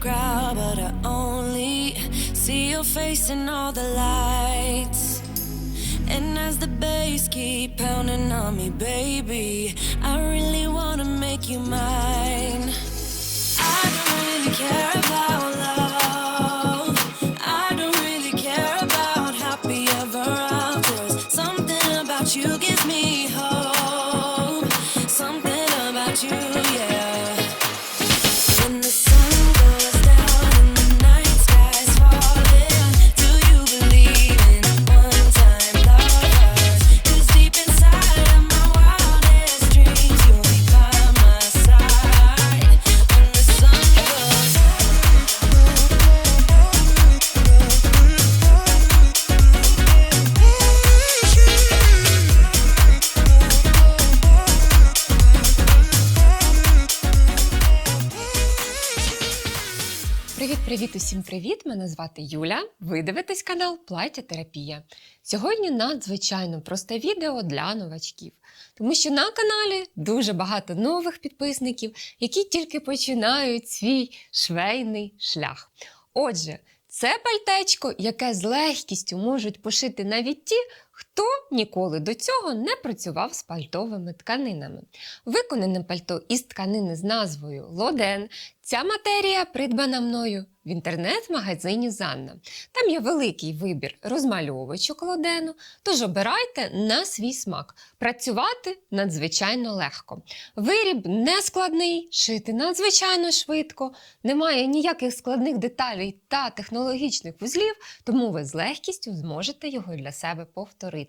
crowd, but I only see your face in all the lights. And as the bass keep pounding on me, baby, I really wanna make you mine. I don't really care about Привіт-привіт, усім привіт! Мене звати Юля. Ви дивитесь канал Плаття Терапія. Сьогодні надзвичайно просте відео для новачків, тому що на каналі дуже багато нових підписників, які тільки починають свій швейний шлях. Отже, це пальтечко, яке з легкістю можуть пошити навіть ті, хто ніколи до цього не працював з пальтовими тканинами. Виконане пальто із тканини з назвою Лоден. Ця матерія придбана мною в інтернет-магазині Занна. Там є великий вибір розмальовочок лодену, тож обирайте на свій смак. Працювати надзвичайно легко. Виріб не складний, шити надзвичайно швидко, немає ніяких складних деталей та технологічних вузлів, тому ви з легкістю зможете його для себе повторити.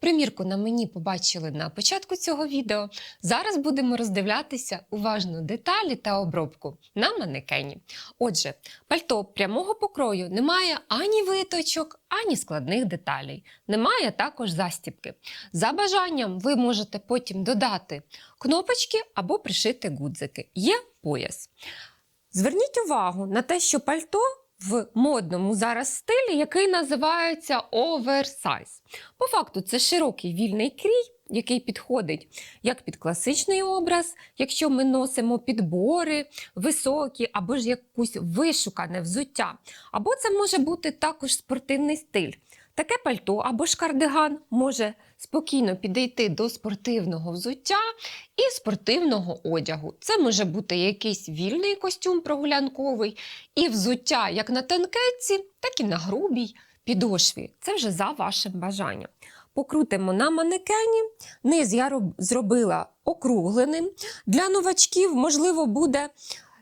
Примірку на мені побачили на початку цього відео. Зараз будемо роздивлятися уважно деталі та обробку на манекені. Отже, пальто прямого покрою не має ані виточок, ані складних деталей. Немає також застібки. За бажанням ви можете потім додати кнопочки або пришити гудзики. Є пояс. Зверніть увагу на те, що пальто в модному зараз стилі, який називається оверсайз. По факту, це широкий вільний крій, який підходить як під класичний образ, якщо ми носимо підбори високі або ж якусь вишукане взуття. Або це може бути також спортивний стиль. Таке пальто або ж кардиган може спокійно підійти до спортивного взуття і спортивного одягу. Це може бути якийсь вільний костюм прогулянковий, і взуття як на танкетці, так і на грубій підошві. Це вже за вашим бажанням. Покрутимо на манекені. Низ я роб- зробила округленим. Для новачків, можливо, буде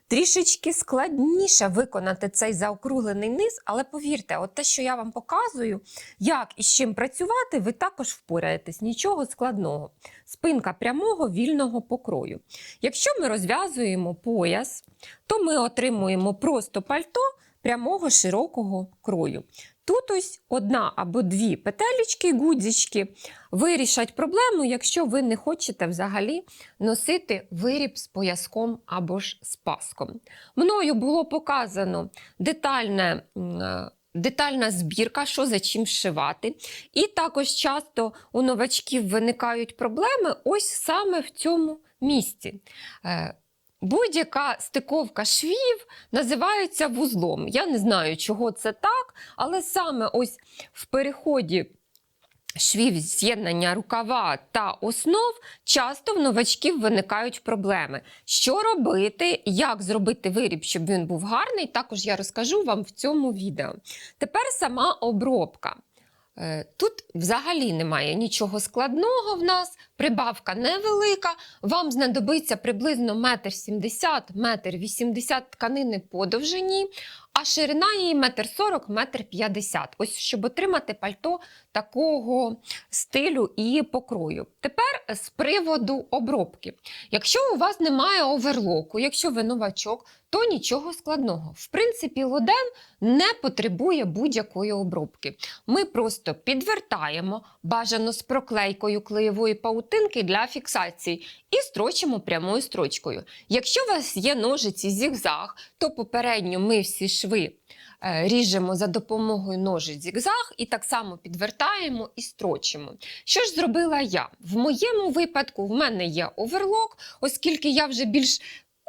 трішечки складніше виконати цей заокруглений низ, але повірте, от те, що я вам показую, як і з чим працювати, ви також впораєтесь. Нічого складного. Спинка прямого вільного покрою. Якщо ми розв'язуємо пояс, то ми отримуємо просто пальто прямого широкого крою. Тут ось одна або дві петелечки, гудзички вирішать проблему, якщо ви не хочете взагалі носити виріб з пояском або ж з паском. Мною було показано детальне. е, Детальна збірка, що за чим зшивати. І також часто у новачків виникають проблеми ось саме в цьому місці. Будь-яка стиковка швів називається вузлом. Я не знаю, чого це так, але саме ось в переході швів з'єднання рукава та основ часто в новачків виникають проблеми. Що робити, як зробити виріб, щоб він був гарний, також я розкажу вам в цьому відео. Тепер сама обробка. Е, Тут взагалі немає нічого складного в нас, прибавка невелика. Вам знадобиться приблизно 1,70 м, 1,80 м тканини по довжині, а ширина її 1,40 м, 1,50 м. Ось щоб отримати пальто такого стилю і покрою. Тепер з приводу обробки. Якщо у вас немає оверлоку, якщо ви новачок, то нічого складного. В принципі, лоден не потребує будь-якої обробки. Ми просто підвертаємо бажано з проклейкою клеєвої паутинки для фіксації і строчимо прямою строчкою. Якщо у вас є ножиці зігзаг, то попередньо ми всі шви ріжемо за допомогою ножиць зігзаг і так само підвертаємо і строчимо. Що ж зробила я? В моєму випадку в мене є оверлок, оскільки я вже більш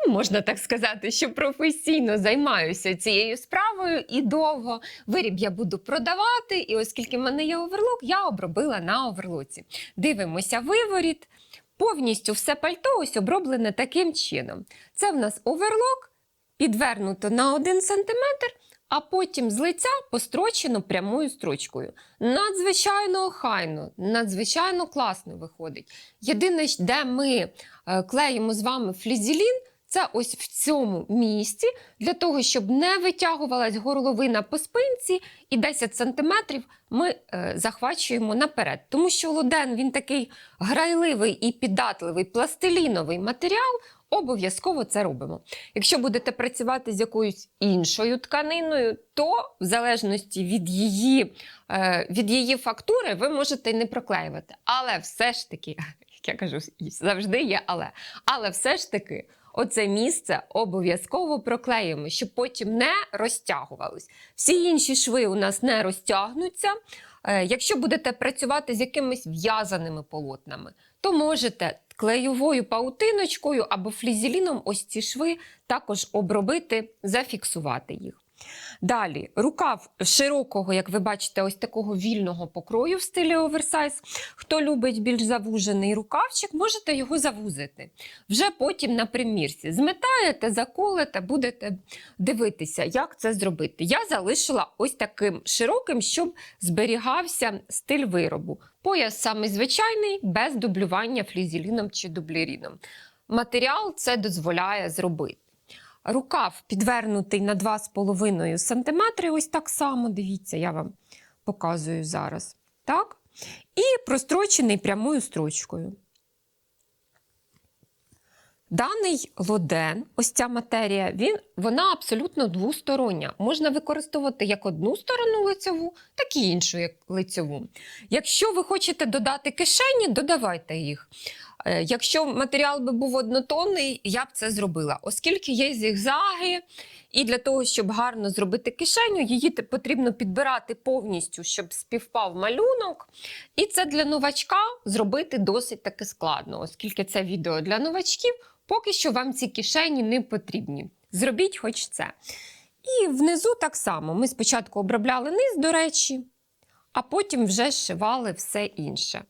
можна так сказати, що професійно займаюся цією справою і довго виріб я буду продавати. І оскільки в мене є оверлок, я обробила на оверлоці. Дивимося виворіт. Повністю все пальто ось оброблене таким чином. Це в нас оверлок, підвернуто на 1 см, а потім з лиця построчено прямою строчкою. Надзвичайно охайно, надзвичайно класно виходить. Єдине, де ми е, клеїмо з вами флізелін, це ось в цьому місці, для того, щоб не витягувалась горловина по спинці, і 10 см ми е, захвачуємо наперед. Тому що лоден він такий грайливий і піддатливий пластиліновий матеріал. Обов'язково це робимо. Якщо будете працювати з якоюсь іншою тканиною, то в залежності від її, е, від її фактури ви можете не проклеювати. Але все ж таки, як я кажу, завжди є але. Але все ж таки, оце місце обов'язково проклеїмо, щоб потім не розтягувалось. Всі інші шви у нас не розтягнуться. Е, Якщо будете працювати з якимись в'язаними полотнами, то можете клеєвою паутиночкою або флізеліном ось ці шви також обробити, зафіксувати їх. Далі, рукав широкого, як ви бачите, ось такого вільного покрою в стилі оверсайз. Хто любить більш завужений рукавчик, можете його завузити. Вже потім на примірці. Зметаєте, заколите, будете дивитися, як це зробити. Я залишила ось таким широким, щоб зберігався стиль виробу. Пояс самий звичайний, без дублювання флізеліном чи дублеріном. Матеріал це дозволяє зробити. Рукав підвернутий на 2,5 см, ось так само, дивіться, я вам показую зараз. Так? І прострочений прямою строчкою. Даний лоден, ось ця матерія, він, вона абсолютно двостороння. Можна використовувати як одну сторону лицьову, так і іншу як лицьову. Якщо ви хочете додати кишені, додавайте їх. Е, Якщо матеріал би був однотонний, я б це зробила, оскільки є зігзаги, і для того, щоб гарно зробити кишеню, її потрібно підбирати повністю, щоб співпав малюнок. І це для новачка зробити досить таки складно, оскільки це відео для новачків, поки що вам ці кишені не потрібні. Зробіть хоч це. І внизу так само. Ми спочатку обробляли низ, до речі, а потім вже зшивали все інше.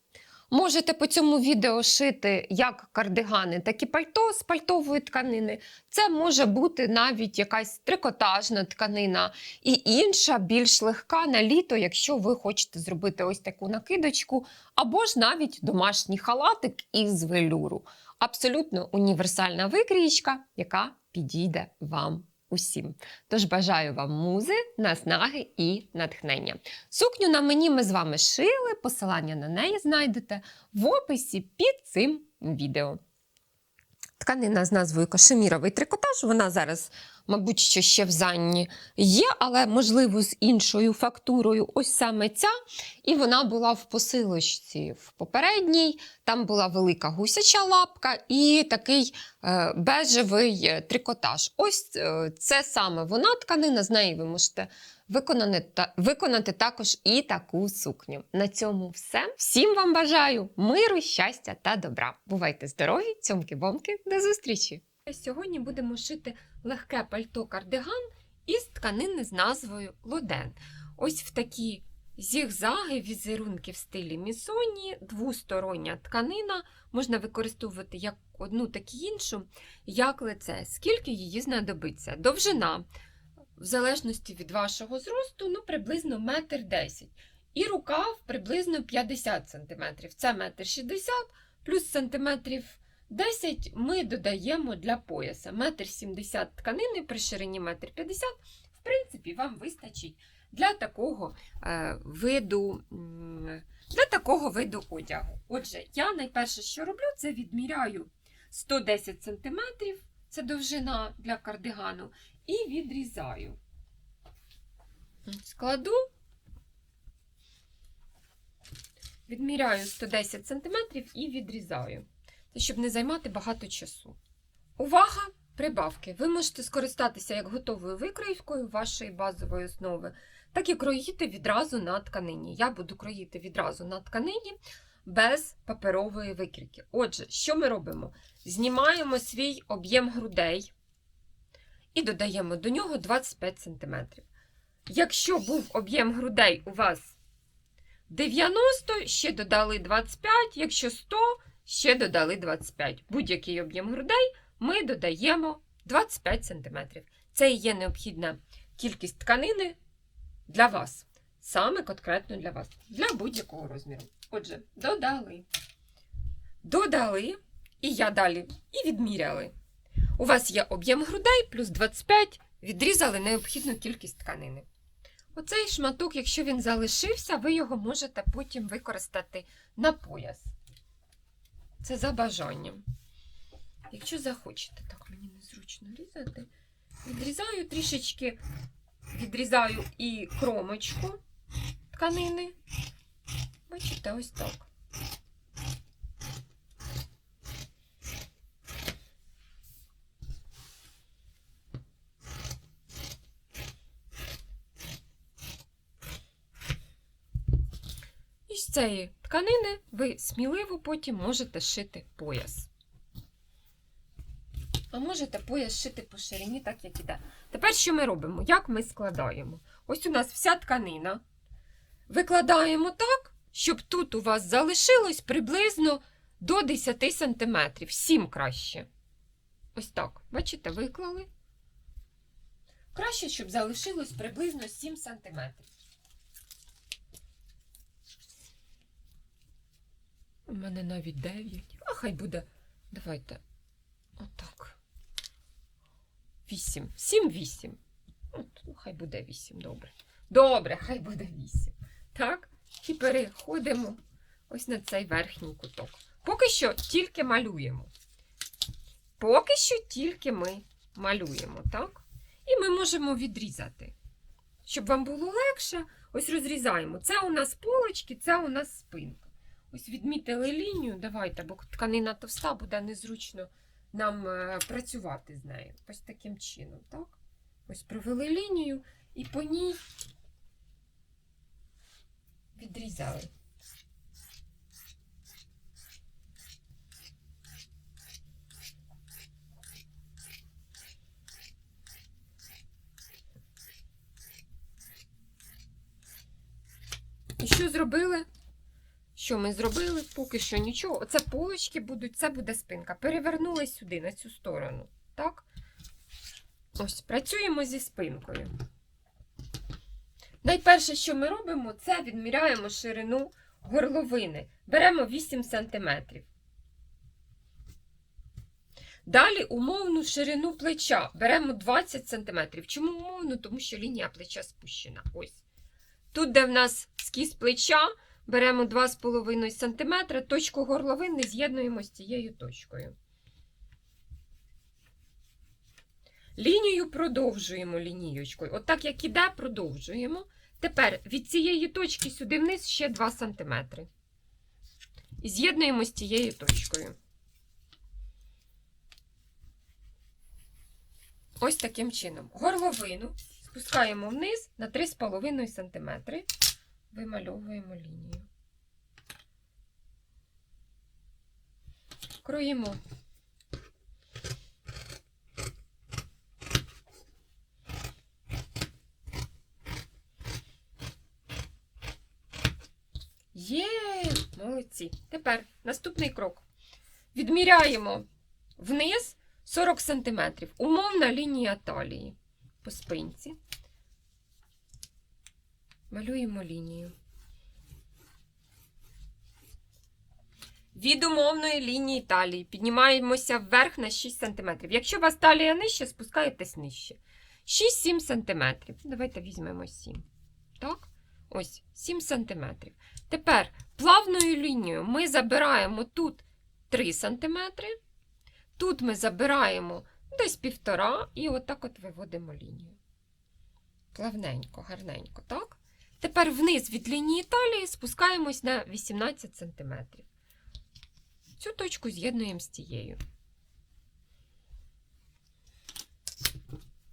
Можете по цьому відео шити як кардигани, так і пальто з пальтової тканини. Це може бути навіть якась трикотажна тканина і інша, більш легка на літо, якщо ви хочете зробити ось таку накидочку, або ж навіть домашній халатик із велюру. Абсолютно універсальна викрійка, яка підійде вам усім. Тож бажаю вам музи, наснаги і натхнення. Сукню на мені ми з вами шили, посилання на неї знайдете в описі під цим відео. Тканина з назвою Кашеміровий трикотаж. Вона зараз, мабуть, що ще в Занні є, але можливо з іншою фактурою. Ось саме ця. І вона була в посилочці в попередній. Там була велика гусяча лапка і такий е, бежевий е, трикотаж. Ось е, це саме вона тканина, з неї ви можете виконати, та, виконати також і таку сукню. На цьому все. Всім вам бажаю миру, щастя та добра. Бувайте здорові, цьомки-бомки, до зустрічі! Сьогодні будемо шити легке пальто кардиган із тканини з назвою Лоден. Ось в такі зігзаги, візерунки в стилі місоні, двостороння тканина. Можна використовувати як одну, так і іншу, як лице. Скільки її знадобиться? Довжина в залежності від вашого зросту, ну, приблизно метр десять. І рукав приблизно 50 см. Це метр 60 плюс сантиметрів 10 ми додаємо для пояса. Метр 70 тканини при ширині метр 50, в принципі, вам вистачить для такого е, виду. Для такого виду одягу. Отже, я найперше, що роблю, це відміряю 110 см, це довжина для кардигану, і відрізаю. Складу, відміряю 110 см і відрізаю. Щоб не займати багато часу. Увага! Прибавки. Ви можете скористатися як готовою викроївкою вашої базової основи, так і кроїти відразу на тканині. Я буду кроїти відразу на тканині. без паперової викрійки. Отже, що ми робимо? Знімаємо свій об'єм грудей і додаємо до нього 25 см. Якщо був об'єм грудей у вас 90, ще додали 25, якщо 100, ще додали 25. Будь-який об'єм грудей ми додаємо 25 см. Це і є необхідна кількість тканини для вас. Саме конкретно для вас, для будь-якого розміру. Отже, додали. Додали, і я далі, і відміряли. У вас є об'єм грудей плюс 25, відрізали необхідну кількість тканини. Оцей шматок, якщо він залишився, ви його можете потім використати на пояс. Це за бажанням. Якщо захочете, так мені незручно різати. Відрізаю трішечки, відрізаю і кромочку тканини. Бачите, ось так. Цієї тканини ви сміливо потім можете шити пояс. А можете пояс шити по ширині, так як іде. Тепер що ми робимо? Як ми складаємо? Ось у нас вся тканина. Викладаємо так, щоб тут у вас залишилось приблизно до 10 см. 7 краще. Ось так. Бачите, виклали. Краще, щоб залишилось приблизно 7 см. У мене навіть 9. А хай буде. Давайте. Отак. 8. 7, 8. От, ну, хай буде 8, добре. Добре, хай буде 8. Так, і переходимо ось на цей верхній куток. Поки що тільки малюємо. Поки що тільки ми малюємо, так? І ми можемо відрізати. Щоб вам було легше, ось розрізаємо. Це у нас полочки, це у нас спинка. Ось відмітили лінію, давайте, бо тканина товста, буде незручно нам е, працювати з нею. Ось таким чином, так? Ось провели лінію і по ній відрізали. І що зробили? Що ми зробили? Поки що нічого. Оце полочки будуть, це буде спинка. Перевернули сюди, на цю сторону. Так? Ось, працюємо зі спинкою. Найперше, що ми робимо, це відміряємо ширину горловини. Беремо 8 см. Далі умовну ширину плеча беремо 20 см. Чому умовну? Тому що лінія плеча спущена. Ось. Тут, де в нас скіз плеча, беремо 2,5 см, точку горловини з'єднуємо з цією точкою. Лінію продовжуємо лінієчкою. От як іде, продовжуємо. Тепер від цієї точки сюди вниз ще 2 см. І з'єднуємо з цією точкою. Ось таким чином. Горловину спускаємо вниз на 3,5 см. Вимальовуємо лінію. Кроїмо. Є, молодці. Тепер наступний крок. Відміряємо вниз 40 см. Умовна лінія талії по спинці. Малюємо лінію. Від умовної лінії талії піднімаємося вверх на 6 см. Якщо у вас талія нижче, спускаєтесь нижче. 6-7 см. Давайте візьмемо 7. Так? Ось 7 см. Тепер плавною лінією ми забираємо тут 3 см. Тут ми забираємо десь півтора і отак от виводимо лінію. Плавненько, гарненько, так? Тепер вниз від лінії талії спускаємось на 18 см. Цю точку з'єднуємо з тією.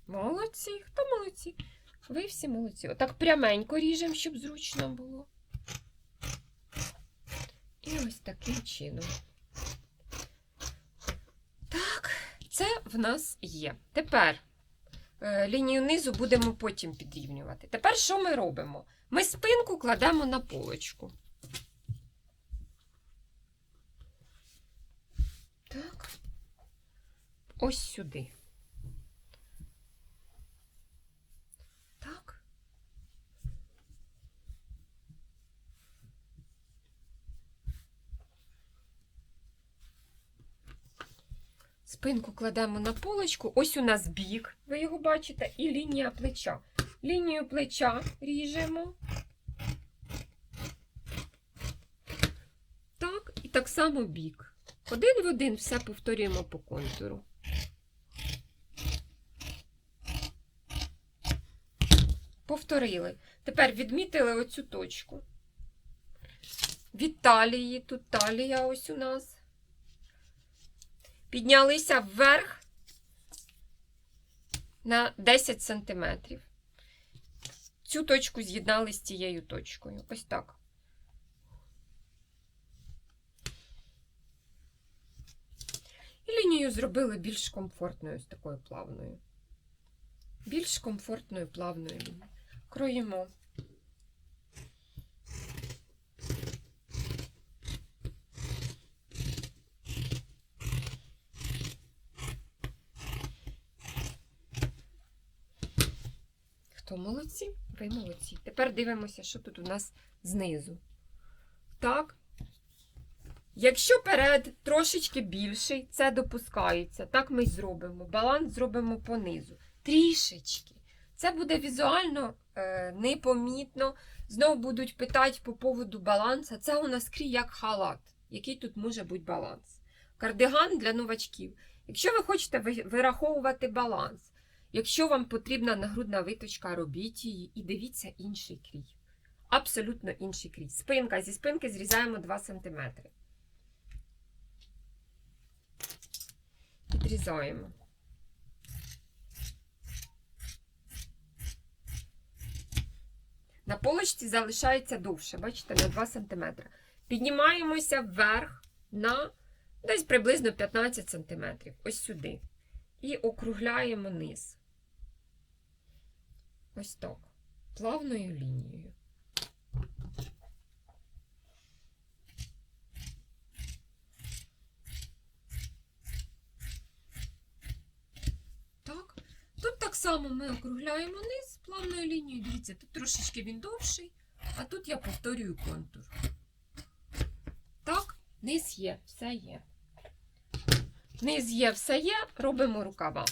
Молодці, хто молодці? Ви всі молодці. Отак пряменько ріжемо, щоб зручно було. І ось таким чином. Так, це в нас є. Тепер лінію низу будемо потім підрівнювати. Тепер що ми робимо? Ми спинку кладемо на полочку. Так. Ось сюди. Так. Спинку кладемо на полочку. Ось у нас бік, ви його бачите, і лінія плеча. Лінію плеча ріжемо. Так, і так само бік. Один в один все повторюємо по контуру. Повторили. Тепер відмітили оцю точку. Від талії, тут талія ось у нас. Піднялися вверх на 10 сантиметрів. Цю точку з'єднали з цією точкою. Ось так. І лінію зробили більш комфортною, ось такою плавною. Більш комфортною плавною лінією. Кроїмо. Хто молодці? Ви молодці. Тепер дивимося, що тут у нас знизу. Так. Якщо перед трошечки більший, це допускається. Так ми й зробимо. Баланс зробимо понизу. Трішечки. Це буде візуально е, непомітно. Знову будуть питати по поводу балансу. Це у нас крій як халат. Який тут може бути баланс? Кардиган для новачків. Якщо ви хочете вираховувати баланс, якщо вам потрібна нагрудна виточка, робіть її і дивіться інший крій. Абсолютно інший крій. Спинка. Зі спинки зрізаємо 2 см. Підрізаємо. На полочці залишається довше, бачите, на 2 см. Піднімаємося вверх на десь приблизно 15 см. Ось сюди. І округляємо низ. Ось так. Плавною лінією. Так. Тут так само ми округляємо низ плавною лінією. Дивіться, тут трошечки він довший, а тут я повторюю контур. Так, низ є, все є. Низ є, все є, робимо рукава.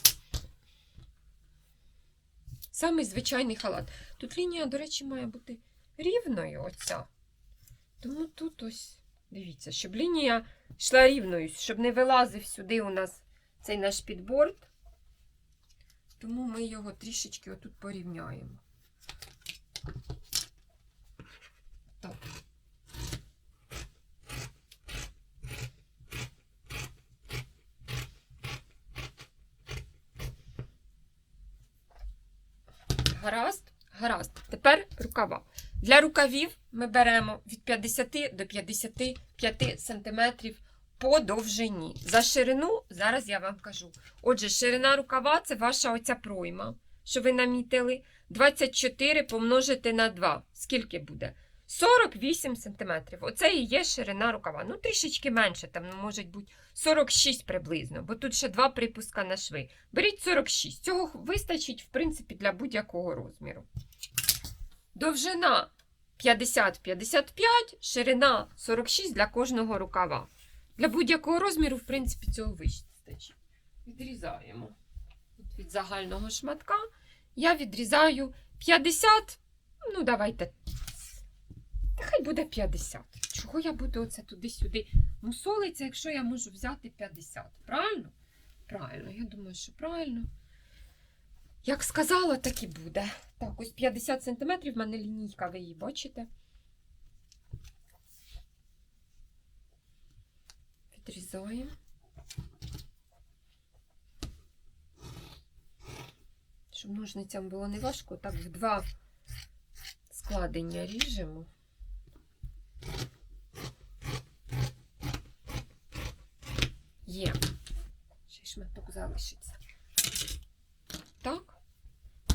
Самий звичайний халат. Тут лінія, до речі, має бути рівною оця. Тому тут ось, дивіться, щоб лінія йшла рівною, щоб не вилазив сюди у нас цей наш підборд. Тому ми його трішечки отут порівняємо. Так. Гаразд. Тепер рукава. Для рукавів ми беремо від 50 до 55 см по довжині. За ширину зараз я вам кажу. Отже, ширина рукава це ваша оця пройма, що ви намітили. 24 помножити на 2. Скільки буде? 48 см. Оце і є ширина рукава. Ну, трішечки менше, там ну, може бути 46 приблизно, бо тут ще два припуска на шви. Беріть 46. Цього вистачить, в принципі, для будь-якого розміру. Довжина 50-55, ширина 46 для кожного рукава. Для будь-якого розміру, в принципі, цього вистачить. Відрізаємо. От від загального шматка я відрізаю 50, ну, давайте. Та хай буде 50. Чого я буду оце туди-сюди мусолиться, якщо я можу взяти 50? Правильно? Правильно, я думаю, що правильно. Як сказала, так і буде. Так, ось 50 сантиметрів, в мене лінійка, ви її бачите. Відрізаємо. Щоб ножницям було не важко, так в два складення ріжемо. Є, ще й шматок залишиться. Так,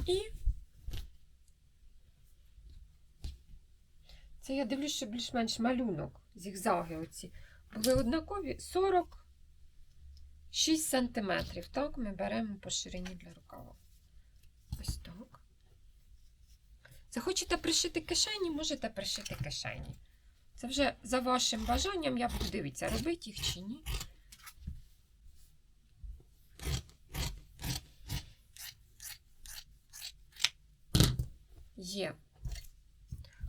і це я дивлюсь, що більш-менш малюнок, зігзаги оці. Були однакові 46 сантиметрів. Так, ми беремо по ширині для рукава. Ось так. Захочете пришити кишені, можете пришити кишені. Це вже за вашим бажанням я буду дивитися, робити їх чи ні. Є.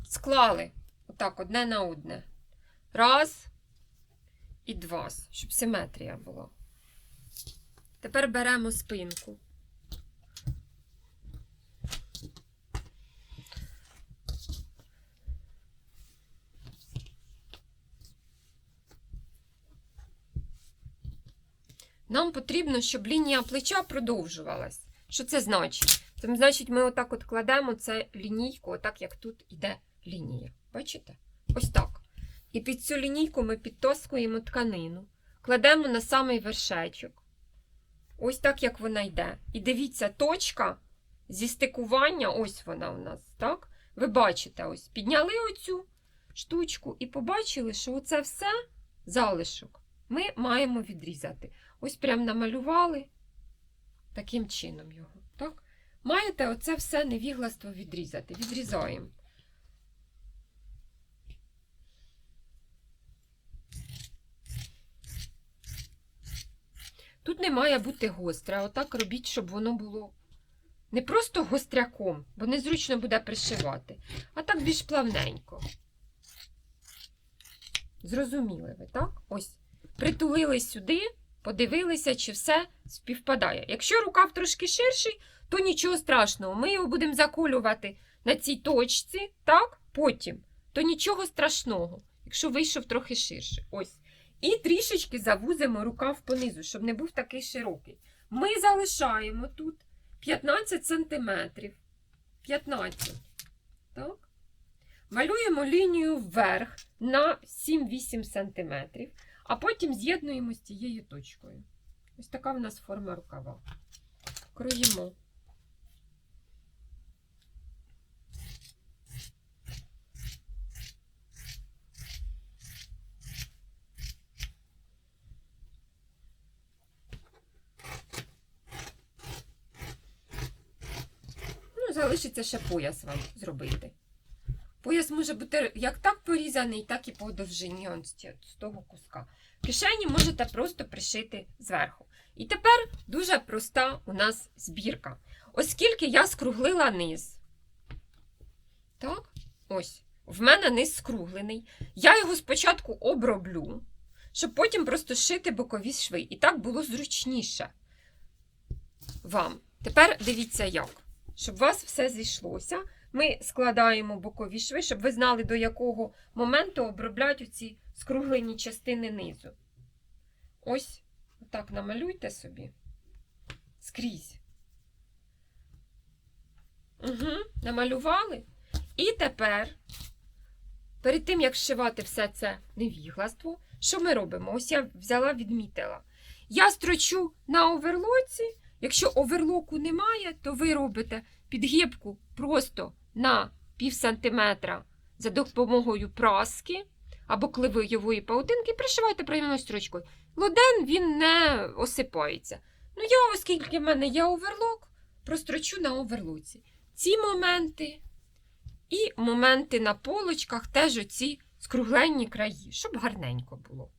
Склали отак одне на одне. Раз і два, щоб симетрія була. Тепер беремо спинку. Нам потрібно, щоб лінія плеча продовжувалась. Що це значить? Це значить, ми отак от кладемо це лінійку, отак як тут іде лінія. Бачите? Ось так. І під цю лінійку ми підтоскуємо тканину, кладемо на самий вершечок. Ось так, як вона йде. І дивіться, точка зі стикування, ось вона у нас, так? Ви бачите, ось підняли оцю штучку і побачили, що оце все залишок ми маємо відрізати. Ось прям намалювали таким чином його. Так? Маєте оце все невігластво відрізати. Відрізаємо. Тут не має бути гостре, отак робіть, щоб воно було не просто гостряком, бо незручно буде пришивати, а так більш плавненько. Зрозуміли ви, так? Ось. Притулили сюди, подивилися, чи все співпадає. Якщо рукав трошки ширший, то нічого страшного. Ми його будемо заколювати на цій точці, так? Потім. То нічого страшного, якщо вийшов трохи ширше. Ось. І трішечки завузимо рукав понизу, щоб не був такий широкий. Ми залишаємо тут 15 см. 15. Так? Малюємо лінію вверх на 7-8 см, а потім з'єднуємо з цією точкою. Ось така в нас форма рукава. Кроїмо. Залишиться ще пояс вам зробити. Пояс може бути як так порізаний, так і по довжині з того куска. Кишені можете просто пришити зверху. І тепер дуже проста у нас збірка. Оскільки я скруглила низ. Так, ось. В мене низ скруглений. Я його спочатку оброблю, щоб потім просто шити бокові шви. І так було зручніше вам. Тепер дивіться як. Щоб у вас все зійшлося. Ми складаємо бокові шви, щоб ви знали, до якого моменту обробляють оці скруглені частини низу. Ось так намалюйте собі. Скрізь. Угу, намалювали. І тепер, перед тим, як зшивати все це невігластво, що ми робимо? Ось я взяла, відмітила. Я строчу на оверлоці. Якщо оверлоку немає, то ви робите підгибку просто на пів сантиметра за допомогою праски або кливойової паутинки, і пришивайте правильною строчкою. Лоден він не осипається. Ну, я, оскільки в мене є оверлок, прострочу на оверлоці. Ці моменти і моменти на полочках теж оці скругленні краї, щоб гарненько було.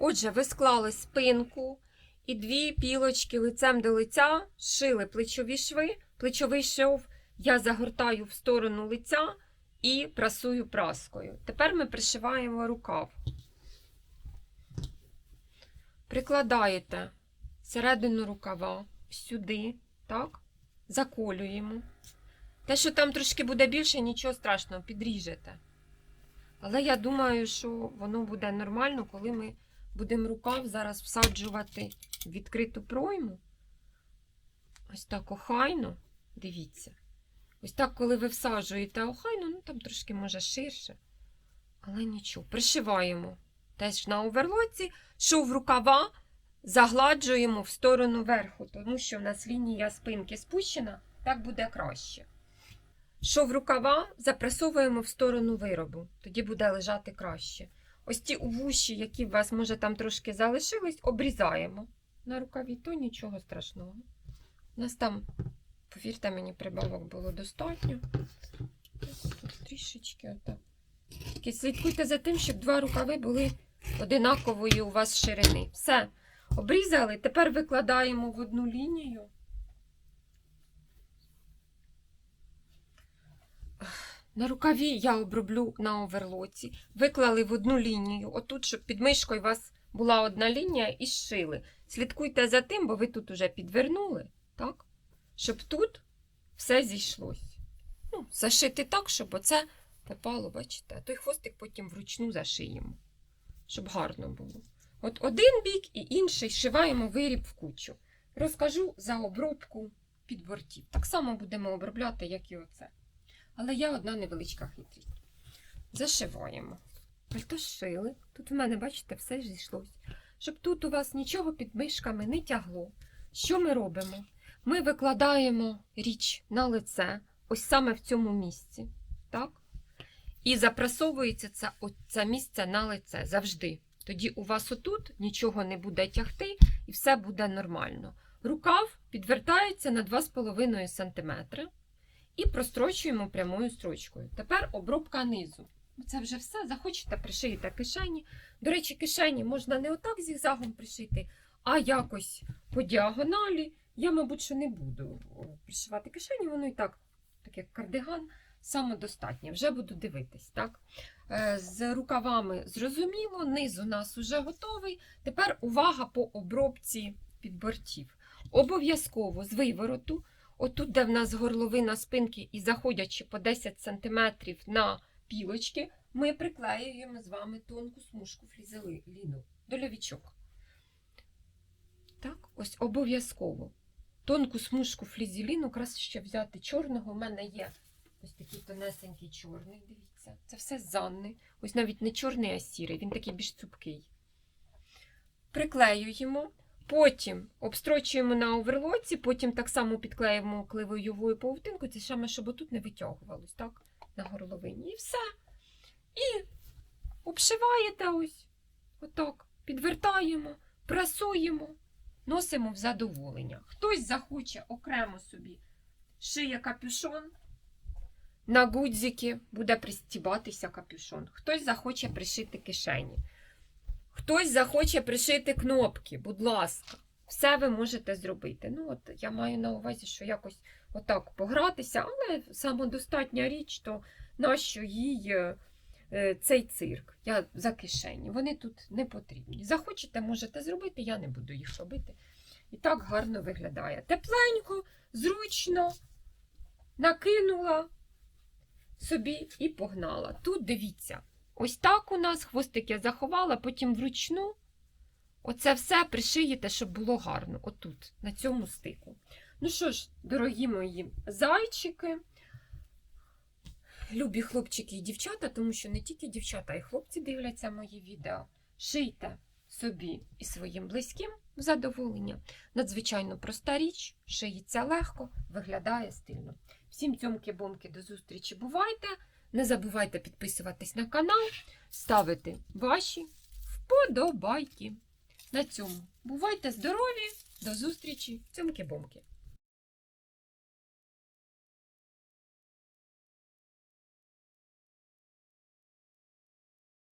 Отже, ви склали спинку і дві пілочки лицем до лиця, шили плечові шви, плечовий шов я загортаю в сторону лиця і прасую праскою. Тепер ми пришиваємо рукав. Прикладаєте середину рукава сюди, так? Заколюємо. Те, що там трошки буде більше, нічого страшного, підріжете. Але я думаю, що воно буде нормально, коли ми будемо рукав зараз всаджувати в відкриту пройму. Ось так охайно. Дивіться. Ось так, коли ви всаджуєте охайно, ну там трошки може ширше. Але нічого. Пришиваємо теж на оверлоці, шов рукава загладжуємо в сторону верху, тому що в нас лінія спинки спущена, так буде краще. Шов рукава запресовуємо в сторону виробу, тоді буде лежати краще. Ось ті увуші, які у вас, може, там трошки залишились, обрізаємо на рукаві, то нічого страшного. У нас там, повірте мені, прибавок було достатньо. Тут трішечки отак. Тільки слідкуйте за тим, щоб два рукави були одинакової у вас ширини. Все. Обрізали, тепер викладаємо в одну лінію. На рукаві я оброблю на оверлоці. Виклали в одну лінію. Отут, щоб під мишкою у вас була одна лінія і зшили. Слідкуйте за тим, бо ви тут уже підвернули, так? Щоб тут все зійшлось. Ну, зашити так, щоб оце попало, бачите, той хвостик потім вручну зашиємо, щоб гарно було. От один бік і інший шиваємо виріб в кучу. Розкажу за обробку підбортів. Так само будемо обробляти, як і оце. Але є одна невеличка хитрість. Зашиваємо. Пальто зшили. Тут в мене, бачите, все зійшлось. Щоб тут у вас нічого під мишками не тягло. Що ми робимо? Ми викладаємо річ на лице, ось саме в цьому місці. Так? І запрасовується це, це місце на лице завжди. Тоді у вас отут нічого не буде тягти і все буде нормально. Рукав підвертається на 2,5 см і прострочуємо прямою строчкою. Тепер обробка низу. Це вже все. Захочете, пришиєте кишені. До речі, кишені можна не отак зігзагом пришити, а якось по діагоналі. Я, мабуть, що не буду пришивати кишені, воно і так, так як кардиган, самодостатнє. Вже буду дивитись. так? Е, З рукавами зрозуміло, низ у нас уже готовий. Тепер увага по обробці підбортів. Обов'язково з вивороту, отут, де в нас горловина спинки, і заходячи по 10 см на пілочки, ми приклеюємо з вами тонку смужку флізеліну до лявічок. Так, ось обов'язково. Тонку смужку флізеліну краще взяти чорного. У мене є ось такий тонесенький чорний, дивіться. Це все з. Ось навіть не чорний, а сірий, він такий більш цупкий. Приклеюємо, потім обстрочуємо на оверлоці, потім так само підклеїмо кливою павутинку, це саме, щоб отут не витягувалось, так? На горловині. І все. І обшиваєте ось. Отак. Підвертаємо, прасуємо, носимо в задоволення. Хтось захоче окремо собі шиє капюшон. На гудзики буде пристібатися капюшон. Хтось захоче пришити кишені. Хтось захоче пришити кнопки, будь ласка, все ви можете зробити. Ну, от я маю на увазі, що якось отак погратися, але самодостатня річ, то нащо їй е, е, цей цирк? Я за кишені. Вони тут не потрібні. Захочете, можете зробити, я не буду їх робити. І так гарно виглядає. Тепленько, зручно накинула собі і погнала. Тут дивіться. Ось так у нас хвостик я заховала, потім вручну. Оце все пришиєте, щоб було гарно. Отут, на цьому стику. Ну що ж, дорогі мої зайчики, любі хлопчики і дівчата, тому що не тільки дівчата, а й хлопці дивляться мої відео. Шийте собі і своїм близьким в задоволення. Надзвичайно проста річ, шиється легко, виглядає стильно. Всім цьомки-бомки до зустрічі бувайте! Не забувайте підписуватись на канал, ставити ваші вподобайки. На цьому бувайте здорові, до зустрічі, цьомки-бомки!